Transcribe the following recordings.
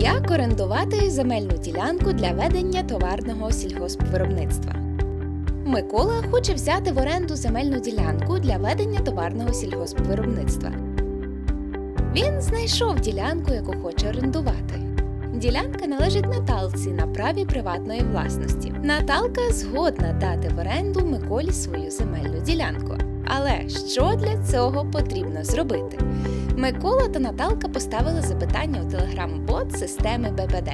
Як орендувати земельну ділянку для ведення товарного сільгоспвиробництва? Микола хоче взяти в оренду земельну ділянку для ведення товарного сільгоспвиробництва. Він знайшов ділянку, яку хоче орендувати. Ділянка належить Наталці на праві приватної власності. Наталка згодна дати в оренду Миколі свою земельну ділянку. Але що для цього потрібно зробити? Микола та Наталка поставили запитання у телеграм-бот системи БПД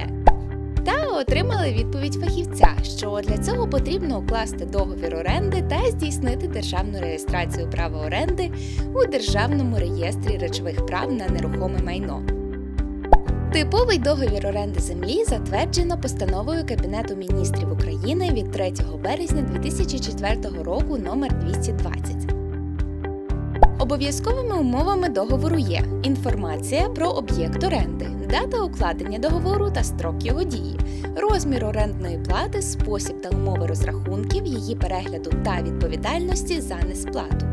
та отримали відповідь фахівця, що для цього потрібно укласти договір оренди та здійснити державну реєстрацію права оренди у Державному реєстрі речових прав на нерухоме майно. Типовий договір оренди землі затверджено постановою Кабінету міністрів України від 3 березня 2004 року номер 220. Обов'язковими умовами договору є інформація про об'єкт оренди, дата укладення договору та строк його дії, розмір орендної плати, спосіб та умови розрахунків, її перегляду та відповідальності за несплату.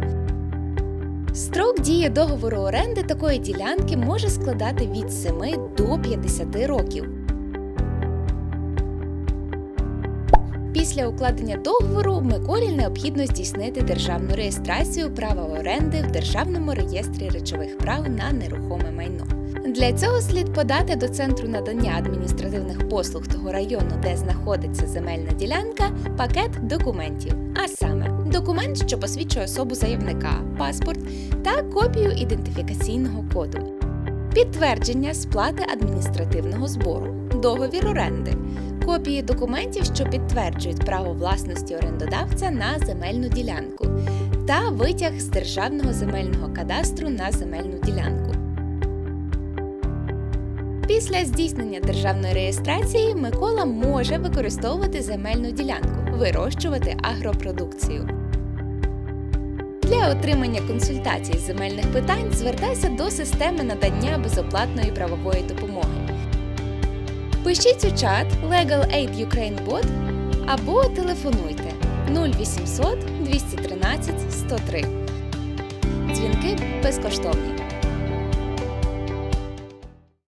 Строк дії договору оренди такої ділянки може складати від 7 до 50 років. Після укладення договору Миколі необхідно здійснити державну реєстрацію права оренди в Державному реєстрі речових прав на нерухоме майно. Для цього слід подати до центру надання адміністративних послуг того району, де знаходиться земельна ділянка, пакет документів, а саме документ, що посвідчує особу заявника, паспорт та копію ідентифікаційного коду, підтвердження сплати адміністративного збору, договір оренди, копії документів, що підтверджують право власності орендодавця на земельну ділянку, та витяг з державного земельного кадастру на земельну ділянку. Після здійснення державної реєстрації Микола може використовувати земельну ділянку, вирощувати агропродукцію. Для отримання консультацій з земельних питань звертайся до системи надання безоплатної правової допомоги. Пишіть у чат Legal Aid Ukraine Bot або телефонуйте 0800 213 103. Дзвінки безкоштовні.